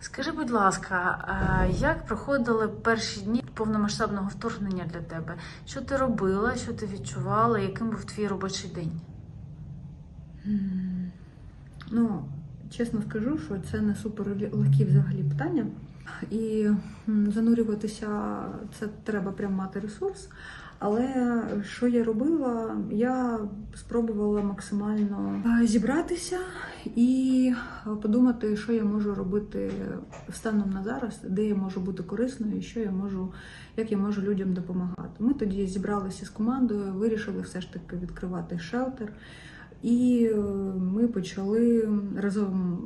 Скажи, будь ласка, як проходили перші дні повномасштабного вторгнення для тебе? Що ти робила, що ти відчувала, яким був твій робочий день? Ну, чесно скажу, що це не супер легкі взагалі питання. І занурюватися це треба прям мати ресурс. Але що я робила? Я спробувала максимально е, зібратися і подумати, що я можу робити станом на зараз, де я можу бути корисною, і що я можу, як я можу людям допомагати. Ми тоді зібралися з командою, вирішили все ж таки відкривати шелтер. І е, ми почали разом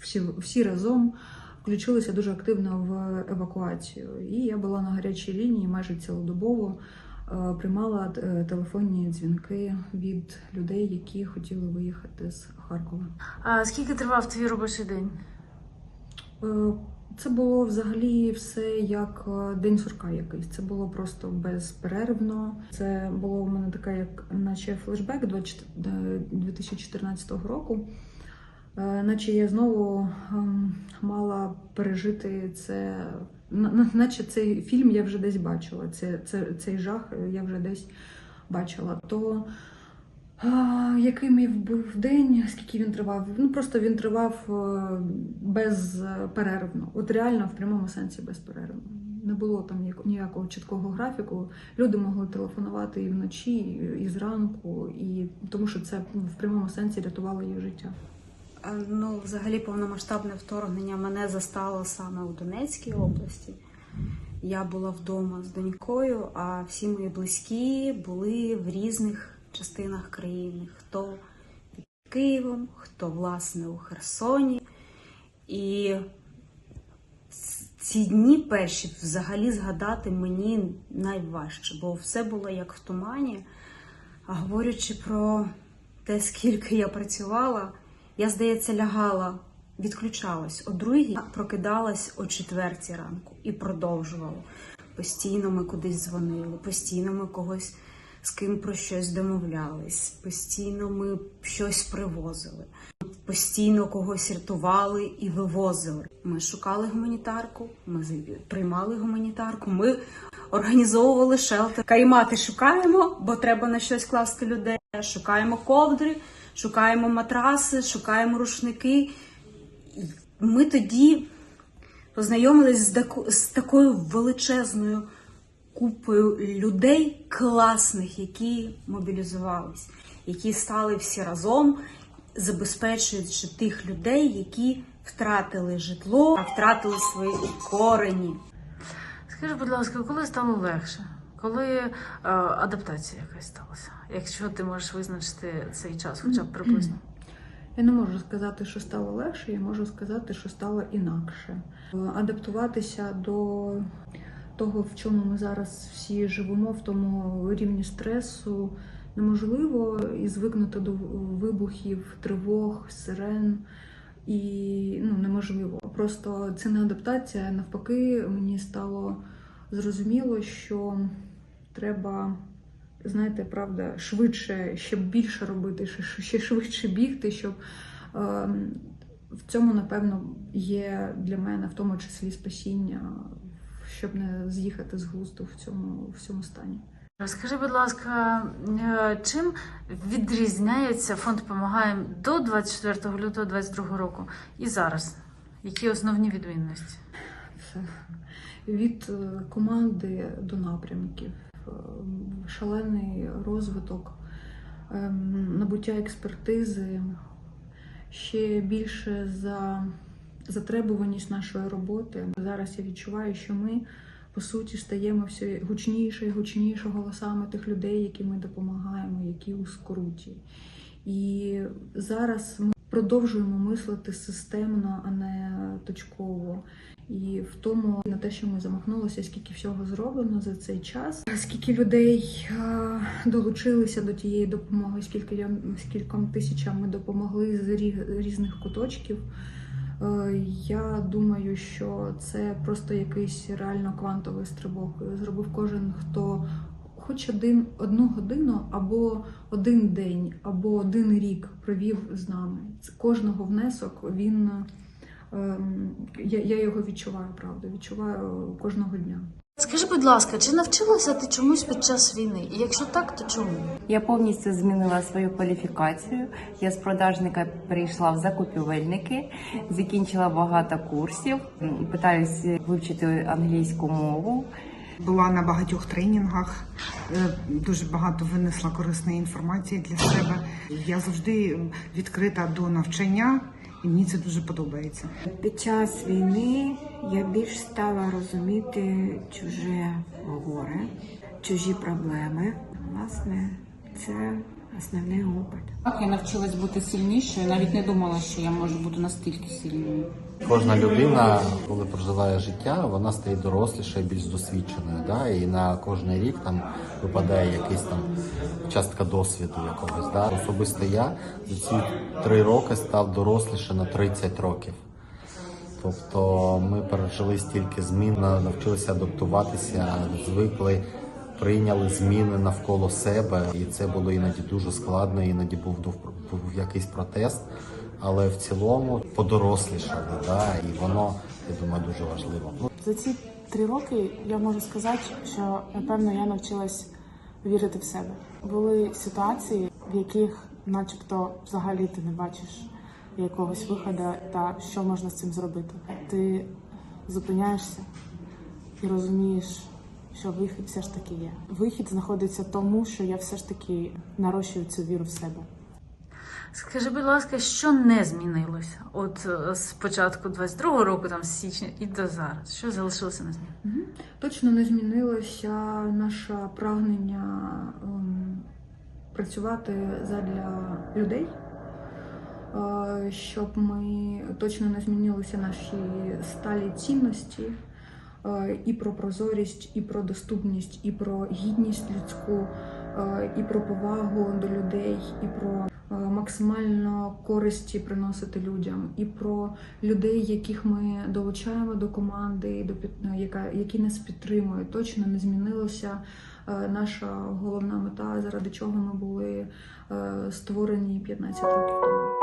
всі, всі разом включилися дуже активно в евакуацію. І я була на гарячій лінії майже цілодобово. е, Приймала е, телефонні дзвінки від людей, які хотіли виїхати з Харкова. А скільки тривав твій робочий день? Це було взагалі все як е, день сурка якийсь. Це було просто безперервно. Це було у мене така, як наче флешбек 20 е, 2014 року. Е, Наче я знову ем, мала пережити це, на- на- наче цей фільм я вже десь бачила. Це, це, цей жах я вже десь бачила. То який мій був день, скільки він тривав? Ну просто він тривав е, безперервно. От реально в прямому сенсі безперервно. Не було там ніякого чіткого графіку. Люди могли телефонувати і вночі, і- зранку, і тому що це в прямому сенсі рятувало їх життя. Ну, взагалі, повномасштабне вторгнення мене застало саме у Донецькій області. Я була вдома з донькою, а всі мої близькі були в різних частинах країни. Хто під Києвом, хто власне у Херсоні. І ці дні перші взагалі згадати мені найважче, бо все було як в тумані. А говорячи про те, скільки я працювала, я, здається, лягала, відключалась о другій, прокидалась о четвертій ранку і продовжувала. Постійно ми кудись дзвонили, постійно ми когось з ким про щось домовлялись, постійно ми щось привозили, постійно когось рятували і вивозили. Ми шукали гуманітарку, ми приймали гуманітарку, ми організовували шелтер. Каймати шукаємо, бо треба на щось класти людей. Шукаємо ковдри, шукаємо матраси, шукаємо рушники. Ми тоді познайомились з такою величезною купою людей класних, які мобілізувались, які стали всі разом, забезпечуючи тих людей, які втратили житло, а втратили свої корені. Скажи, будь ласка, коли стало легше? Коли е, адаптація якась сталася? Якщо ти можеш визначити цей час, хоча б приблизно. Я не можу сказати, що стало легше, я можу сказати, що стало інакше. Адаптуватися до того, в чому ми зараз всі живемо, в тому рівні стресу неможливо і звикнути до вибухів, тривог, сирен. І ну, неможливо. Просто це не адаптація. Навпаки, мені стало зрозуміло, що треба, знаєте, правда, швидше, ще більше робити, ще, швидше бігти, щоб е, в цьому, напевно, є для мене в тому числі спасіння, щоб не з'їхати з глузду в цьому, в цьому стані. Скажи, будь ласка, е, чим відрізняється фонд «Помагаєм» до 24 лютого 2022 року і зараз? Які основні відмінності? Від е, команди до напрямків, е, шалений розвиток, ем, набуття експертизи, ще більше за затребуваність нашої роботи. Зараз я відчуваю, що ми по суті стаємо все гучніше і гучніше голосами тих людей, яким ми допомагаємо, які у скруті. І зараз ми продовжуємо мислити системно, а не точково. І в тому на те, що ми замахнулися, скільки всього зроблено за цей час, скільки людей долучилися до тієї допомоги, скільки я скільком тисячам ми допомогли з різних куточків. Е, Я думаю, що це просто якийсь реально квантовий стрибок. Зробив кожен, хто хоч один одну годину, або один день, або один рік провів з нами. Це кожного внесок він ем, я, я його відчуваю, правда, відчуваю кожного дня. Скажи, будь ласка, чи навчилася ти чомусь під час війни? І якщо так, то чому? Я повністю змінила свою кваліфікацію. Я з продажника перейшла в закупівельники, закінчила багато курсів. Питаюсь вивчити англійську мову. Була на багатьох тренінгах, е, дуже багато винесла корисної інформації для себе. Я завжди відкрита до навчання, і мені це дуже подобається. Під час війни я більш стала розуміти чуже горе, чужі проблеми. Власне, це основний опит. Так, я навчилась бути сильнішою, навіть не думала, що я можу бути настільки сильною. Кожна людина, коли проживає життя, вона стає дорослішою, більш досвідченою. Да? І на кожний рік там випадає якийсь там частка досвіду якогось. Да? Особисто я за ці три роки став доросліше на 30 років. Тобто ми пережили стільки змін, навчилися адаптуватися, звикли, прийняли зміни навколо себе, і це було іноді дуже складно, іноді був, був якийсь протест. Але в цілому подорослішали, да, і воно, я думаю, дуже важливо. За ці три роки я можу сказати, що напевно я навчилась вірити в себе. Були ситуації, в яких, начебто, взагалі ти не бачиш якогось виходу та що можна з цим зробити. Ти зупиняєшся і розумієш, що вихід все ж таки є. Вихід знаходиться тому, що я все ж таки нарощую цю віру в себе. Скажи, будь ласка, що не змінилося? От е, з початку 22-го року, там з січня і до зараз. Що залишилося не змінено? Точно не змінилося наше прагнення ем, працювати задля людей, е, щоб ми точно не змінилися наші сталі цінності е, і про прозорість, і про доступність, і про гідність людську, е, і про повагу до людей, і про максимально користі приносити людям, і про людей, яких ми долучаємо до команди, до під- е, яка які нас підтримують. Точно не змінилося е, наша головна мета, заради чого ми були е, створені 15 років тому.